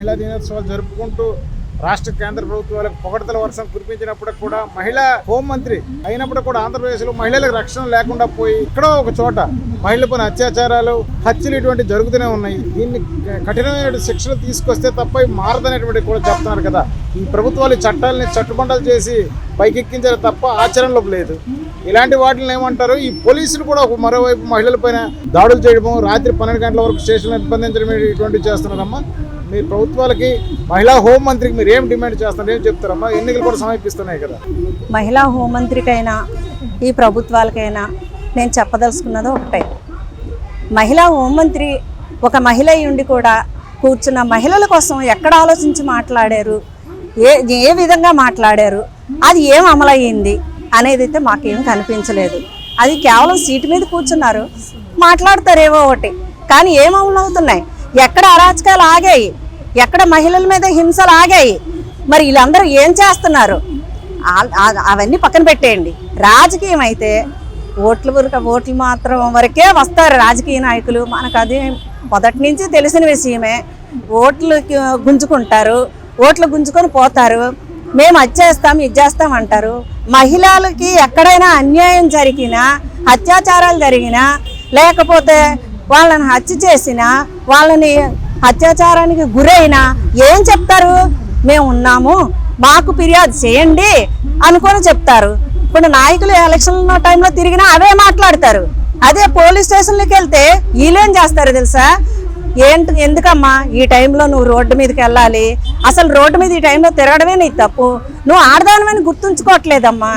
మహిళా దినోత్సవాలు జరుపుకుంటూ రాష్ట్ర కేంద్ర ప్రభుత్వాలకు పొగడతల వర్షం కురిపించినప్పుడు కూడా మహిళా హోంమంత్రి అయినప్పుడు కూడా ఆంధ్రప్రదేశ్లో మహిళలకు రక్షణ లేకుండా పోయి ఎక్కడో ఒక చోట మహిళలపైన అత్యాచారాలు హత్యలు ఇటువంటి జరుగుతూనే ఉన్నాయి. దీన్ని కఠినమైన శిక్షలు తీసుకొస్తే తప్ప మారదనేటువంటి కూడా చెప్తున్నారు కదా. ఈ ప్రభుత్వాలు ఈ చట్టాలని చట్టుబండలు చేసి పైకెక్కించారు తప్ప ఆచరణలోకి లేదు. ఇలాంటి వాటిని ఏమంటారు? ఈ పోలీసులు కూడా ఒక మరోవైపు మహిళలపైన దాడులు చేయడము రాత్రి పన్నెండు గంటల వరకు స్టేషన్ నిర్బంధించడం ఇటువంటివి చేస్తున్నారమ్మా. మీ ప్రభుత్వాలకి మహిళా హోం మంత్రికి మీరు ఏం డిమాండ్ చేస్తున్నారు? ఏం చెప్తారమ్మా? ఎన్నికలు కూడా సమీపిస్తున్నాయి కదా. మహిళా హోంమంత్రికైనా ఈ ప్రభుత్వాలకైనా నేను చెప్పదలుచుకున్నది ఒకటే. మహిళా హోంమంత్రి ఒక మహిళ ఉండి కూడా కూర్చున్న మహిళల కోసం ఎక్కడ ఆలోచించి మాట్లాడారు? ఏ ఏ విధంగా మాట్లాడారు? అది ఏం అమలయ్యింది అనేది అయితే మాకేం కనిపించలేదు. అది కేవలం సీటు మీద కూర్చున్నారు. మాట్లాడతారేవో ఒకటి. కానీ ఏం అమలవుతున్నాయి? ఎక్కడ అరాచకాలు ఆగాయి? ఎక్కడ మహిళల మీద హింసలు ఆగాయి? మరి వీళ్ళందరూ ఏం చేస్తున్నారు? అవన్నీ పక్కన పెట్టేయండి. రాజకీయం అయితే ఓట్లు వరకు ఓట్లు మాత్రం వరకే వస్తారు రాజకీయ నాయకులు. మనకు అది మొదటి నుంచి తెలిసిన విషయమే. ఓట్లు గుంజుకుంటారు. ఓట్లు గుంజుకొని పోతారు. మేము అది చేస్తాం ఇది చేస్తాం అంటారు. మహిళలకి ఎక్కడైనా అన్యాయం జరిగినా అత్యాచారాలు జరిగినా లేకపోతే వాళ్ళని హత్య చేసినా వాళ్ళని అత్యాచారానికి గురైనా ఏం చెప్తారు? మేము ఉన్నాము మాకు ఫిర్యాదు చేయండి అనుకొని చెప్తారు. ఇప్పుడు నాయకులు ఎలక్షన్ టైంలో తిరిగినా అవే మాట్లాడతారు. అదే పోలీస్ స్టేషన్లోకి వెళ్తే వీళ్ళేం చేస్తారు తెలుసా? ఏంటి ఎందుకమ్మా ఈ టైంలో నువ్వు రోడ్డు మీదకి వెళ్ళాలి? అసలు రోడ్డు మీద ఈ టైంలో తిరగడమే నీ తప్పు. నువ్వు ఆడదానమని గుర్తుంచుకోవట్లేదమ్మా.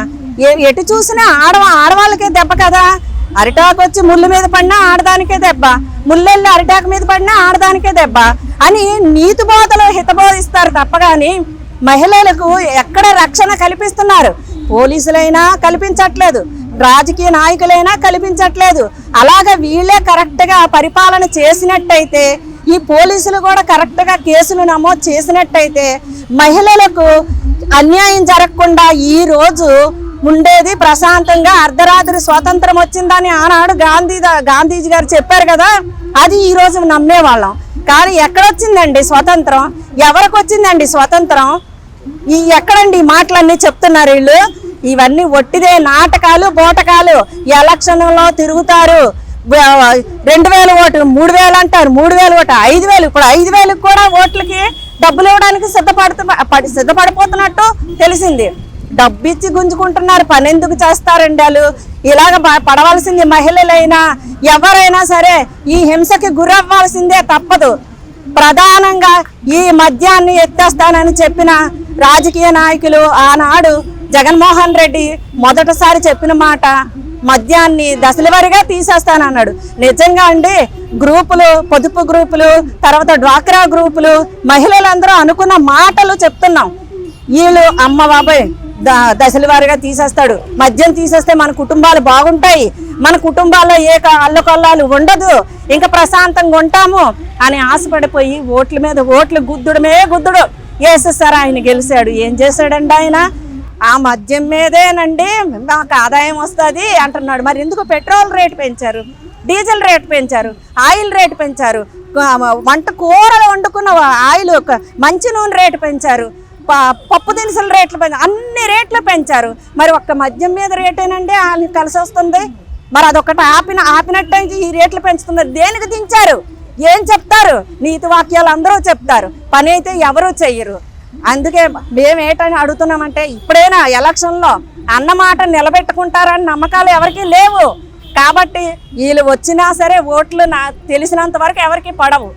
ఎటు చూసినా ఆడవా ఆడవాళ్ళకే దెబ్బ కదా. అరిటాకు వచ్చి ముళ్ళు మీద పడినా ఆడదానికే దెబ్బ. ముళ్ళెళ్ళి అరిటాకు మీద పడినా ఆడదానికే దెబ్బ. అని నీతి బోధలో హితబోధిస్తారు తప్ప కానీ మహిళలకు ఎక్కడ రక్షణ కల్పిస్తున్నారు? పోలీసులైనా కల్పించట్లేదు. రాజకీయ నాయకులైనా కల్పించట్లేదు. అలాగే వీళ్ళే కరెక్ట్గా పరిపాలన చేసినట్టయితే ఈ పోలీసులు కూడా కరెక్ట్గా కేసులు నమోదు చేసినట్టయితే మహిళలకు అన్యాయం జరగకుండా ఈ రోజు ఉండేది ప్రశాంతంగా అర్ధరాత్రి స్వాతంత్రం వచ్చిందని ఆనాడు గాంధీ గాంధీజీ గారు చెప్పారు కదా అది ఈరోజు నమ్మేవాళ్ళం. కానీ ఎక్కడొచ్చిందండి స్వాతంత్రం? ఎవరికి వచ్చిందండి స్వాతంత్రం? ఈ ఎక్కడండి ఈ మాటలన్నీ చెప్తున్నారు వీళ్ళు? ఇవన్నీ ఒట్టిదే నాటకాలు బోటకాలు. ఎలక్షన్లో తిరుగుతారు. రెండు వేల ఓటు మూడు వేలు అంటారు మూడు వేలు ఓటు ఐదు వేలు. ఇప్పుడు ఐదు వేలకు కూడా ఓట్లకి డబ్బులు ఇవ్వడానికి సిద్ధపడుతు సిద్ధపడిపోతున్నట్టు తెలిసింది. డబ్బిచ్చి గుంజుకుంటున్నారు. పని ఎందుకు చేస్తారండి వాళ్ళు? ఇలాగ పడవలసింది మహిళలైనా ఎవరైనా సరే ఈ హింసకి గురవ్వాల్సిందే తప్పదు. ప్రధానంగా ఈ మద్యాన్ని ఎత్తేస్తానని చెప్పిన రాజకీయ నాయకులు ఆనాడు జగన్మోహన్ రెడ్డి మొదటిసారి చెప్పిన మాట మద్యాన్ని దశలవారీగా తీసేస్తానన్నాడు. నిజంగా అండి గ్రూపులు పొదుపు గ్రూపులు తర్వాత డ్వాక్రా గ్రూపులు మహిళలందరూ అనుకున్న మాటలు చెప్తున్నాం. వీళ్ళు అమ్మ బాబాయ్ దశల వారీగా తీసేస్తాడు. మద్యం తీసేస్తే మన కుటుంబాలు బాగుంటాయి. మన కుటుంబాల్లో ఏ అల్లకొల్లాలు ఉండదు. ఇంకా ప్రశాంతంగా ఉంటాము అని ఆశపడిపోయి ఓట్ల మీద ఓట్లు గుద్దుడమే గుద్దుడు. వేసేసారు ఆయన గెలిచాడు. ఏం చేశాడండి ఆయన? ఆ మద్యం మీదేనండి. మాకు ఆదాయం వస్తుంది అంటున్నాడు. మరి ఎందుకు పెట్రోల్ రేటు పెంచారు? డీజిల్ రేట్ పెంచారు. ఆయిల్ రేట్ పెంచారు. వంట కూరలు వండుకున్న ఆయిల్ ఒక మంచి నూనె రేటు పెంచారు. పప్పు దినుసుల రేట్లు పెంచారు అన్ని రేట్లు పెంచారు. మరి ఒక్క మద్యం మీద రేటేనండి? వాళ్ళకి కలిసి వస్తుంది. మరి అదొకటి ఆపిన ఆపినట్టు ఈ రేట్లు పెంచుతుంది దేనికి దించారు? ఏం చెప్తారు? నీతి వాక్యాలు అందరూ చెప్తారు. పని అయితే ఎవరూ చెయ్యరు. అందుకే మేము ఏటని అడుగుతున్నామంటే ఇప్పుడైనా ఎలక్షన్లో అన్నమాట నిలబెట్టుకుంటారని నమ్మకాలు ఎవరికీ లేవు. కాబట్టి వీళ్ళు వచ్చినా సరే ఓట్లు నా తెలిసినంత వరకు ఎవరికి పడవు.